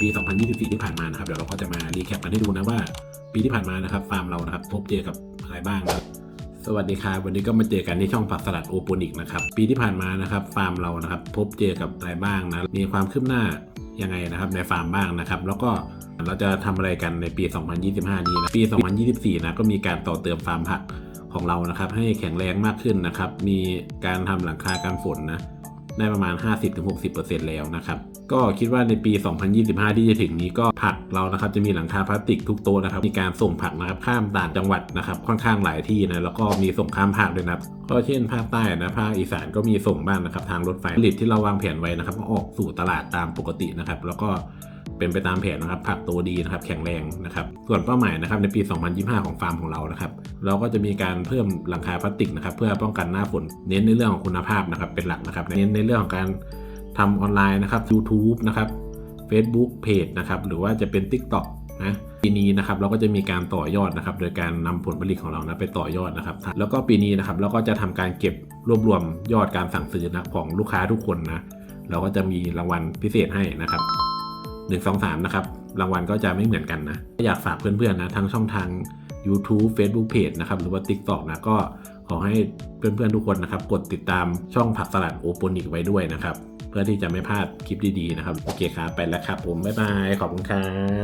ปี 2024 ที่ผ่านมานะครับเดี๋ยวเราก็จะมารีแคปกันให้ดูนะว่า ปีที่ผ่านมานะครับฟาร์มเรานะครับพบเจอกับอะไรบ้างนะครับสวัสดีครับวันนี้ก็มาเจอกันที่ช่องผักสลัดโอโปนิกนะครับปีที่ผ่านมานะครับฟาร์มเรานะครับพบเจอกับอะไรบ้างนะมีความคืบหน้ายังไงนะครับในฟาร์มบ้างนะครับแล้วก็เราจะทำอะไรกันในปี 2025 นี้นะปี 2024 นะก็มีการต่อเติมฟาร์มผักของเรานะครับให้แข็งแรงมากขึ้นนะครับมีการทำหลังคากันฝนนะ ได้ประมาณ 50-60%แล้วนะครับ ก็คิดว่าในปี 2025 ที่จะถึงนี้ก็ผักเรานะครับจะมีหลังคาพลาสติกทุกโต๊ะนะครับมีการส่งผักนะครับข้ามต่างจังหวัดนะครับค่อนข้างหลายที่นะแล้วก็มีส่งข้ามภาคด้วยนะก็เช่นภาคใต้นะภาคอีสานก็มีส่งบ้างนะครับทางรถไฟผลิตที่เราวางแผนไว้นะครับก็ออกสู่ตลาดตามปกตินะครับแล้วก็ เป็นไปตามแผนนะครับผักโตดีนะครับแข็งแรงนะครับส่วนเป้าหมายนะครับในปี 2025 ของฟาร์มของเรานะครับเราก็จะมีการเพิ่มหลังคาพลาสติกนะครับเพื่อป้องกันหน้าฝนเน้นในเรื่องของคุณภาพนะครับเป็นหลักนะครับเน้นในเรื่องของการทำออนไลน์นะครับ YouTube นะครับ Facebook Page นะครับหรือว่าจะเป็น TikTok นะปีนี้นะครับเราก็จะมีการต่อยอดนะครับ โดยการนำผลผลิตของเรานะไปต่อยอดนะครับ แล้วก็ปีนี้นะครับเราก็จะทำการเก็บรวบรวมยอดการสั่งซื้อนะของลูกค้าทุกคนนะเราก็จะมีรางวัลพิเศษให้นะครับ 1 2 3 นะครับ รางวัลก็จะไม่เหมือนกันนะ อยากฝากเพื่อนๆนะ ทั้งช่องทาง YouTube Facebook Page นะครับ หรือว่า TikTok นะ ก็ขอให้เพื่อนๆทุกคนนะครับ กดติดตามช่องผักสลัดโอโปนิกไว้ด้วยนะครับ เพื่อที่จะไม่พลาดคลิปดีๆนะครับ โอเคครับ ไปแล้วครับผม บ๊ายบาย ขอบคุณครับ